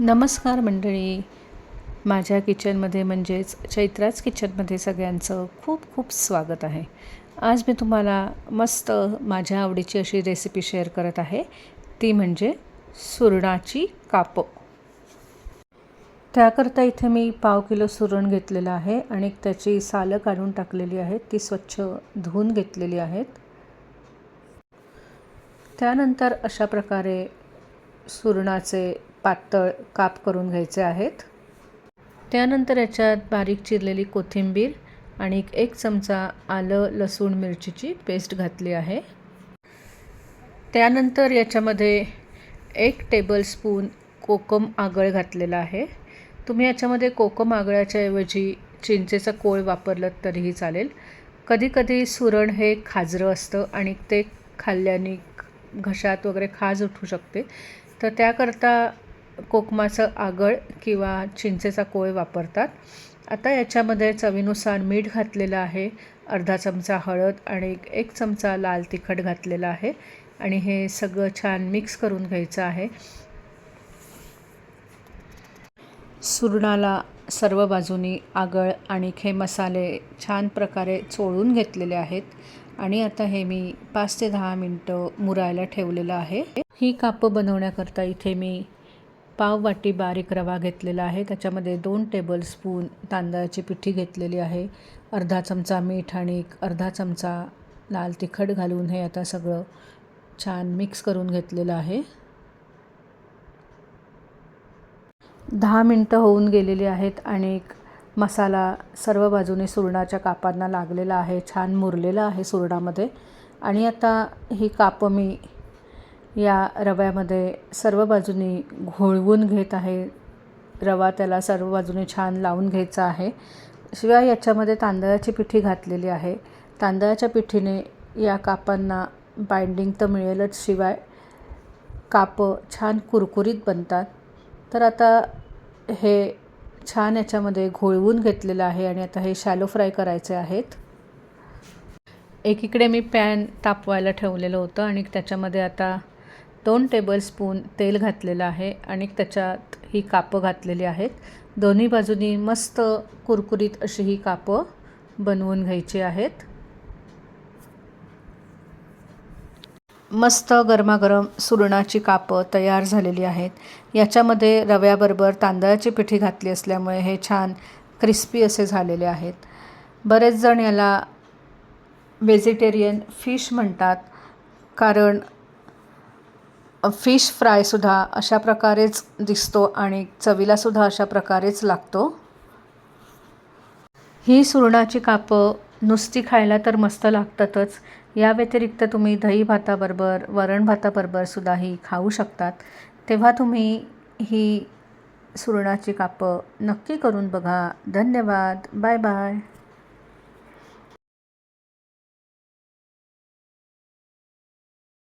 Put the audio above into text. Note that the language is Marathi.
नमस्कार मंडळी. माझ्या किचनमध्ये म्हणजेच चैत्राज किचनमध्ये सगळ्यांचं खूप खूप स्वागत आहे. आज मी तुम्हाला मस्त माझ्या आवडीची अशी रेसिपी शेअर करत आहे. ती म्हणजे सुरणाची कापं. त्याकरता इथे मी पाव किलो सुरण घेतलेलं आहे आणि त्याची सालं काढून टाकलेली आहेत. ती स्वच्छ धुवून घेतलेली आहेत. त्यानंतर अशा प्रकारे सुरणाचे पातळ काप करून घ्यायचे आहेत. त्यानंतर याच्यात बारीक चिरलेली कोथिंबीर आणि एक चमचा आलं लसूण मिरचीची पेस्ट घातली आहे. त्यानंतर याच्यामध्ये एक टेबलस्पून कोकम आगळ घातलेला आहे. तुम्ही याच्यामध्ये कोकम आगळाच्या ऐवजी चिंचेचा कोळ वापरलं तरीही चालेल. कधीकधी सुरण हे खाजरं असतं आणि ते खाल्ल्याने घशात वगैरे खाज उठू शकते. तर त्याकरता कोकमाचं आगळ किंवा चिंचेचा कोळ वापरतात. आता याच्यामध्ये चवीनुसार मीठ घातलेलं आहे अर्धा चमचा हळद आणि एक चमचा लाल तिखट घातलेला आहे आणि हे सगळं छान मिक्स करून घ्यायचं आहे. सुरणाला सर्व बाजूनी आगळ आणि हे मसाले छान प्रकारे चोळून घेतलेले आहेत आणि आता हे मी पाच ते दहा मिनटं मुरायला ठेवलेलं आहे. ही कापं बनवण्याकरता इथे मी पाववाटी बारीक रवा घेतलेला आहे. त्याच्यामध्ये दोन टेबलस्पून तांदळाची पिठी घेतलेली आहे. अर्धा चमचा मीठ आणि अर्धा चमचा लाल तिखट घालून हे आता सगळं छान मिक्स करून घेतलेलं आहे. दहा मिनटं होऊन गेलेली आहेत आणि मसाला सर्व बाजूने सुरणाच्या कापांना लागलेला आहे. छान मुरलेला आहे सुरणामध्ये. आणि आता ही कापं मी या रव्यामध्ये सर्व बाजूनी घोळवून घेत आहे. रवा त्याला सर्व बाजूने छान लावून घ्यायचा आहे. शिवाय याच्यामध्ये तांदळाची पिठी घातलेली आहे. तांदळाच्या पिठीने या कापांना बाइंडिंग तर मिळेलच शिवाय कापं छान कुरकुरीत बनतात. तर आता हे छान याच्यामध्ये घोळवून घेतलेलं आहे आणि आता हे शॅलो फ्राय करायचे आहेत. एकीकडे मी पॅन तापवायला ठेवलेलं होतं आणि त्याच्यामध्ये आता दोन टेबलस्पून तेल घातलेलं आहे आणि त्याच्यात ही कापं घातलेली आहेत. दोन्ही बाजूनी मस्त कुरकुरीत अशी ही कापं बनवून घ्यायची आहेत. मस्त गरमागरम सुरणाची कापं तयार झालेली आहेत. याच्यामध्ये रव्याबरोबर तांदळाची पिठी घातली असल्यामुळे हे छान क्रिस्पी असे झालेले आहेत. बरेच जण याला व्हेजिटेरियन फिश म्हणतात. कारण फिश फ्रायसुद्धा अशा प्रकारेच दिसतो आणि चवीलासुद्धा अशा प्रकारेच लागतो. ही सुरणाची कापं नुसती खायला तर मस्त लागतातच. या व्यतिरिक्त तुम्ही दही भाताबरोबर वरण भाताबरोबर सुद्धा ही खाऊ शकतात. तेव्हा तुम्ही ही सुरणाची कापं नक्की करून बघा. धन्यवाद. Bye bye.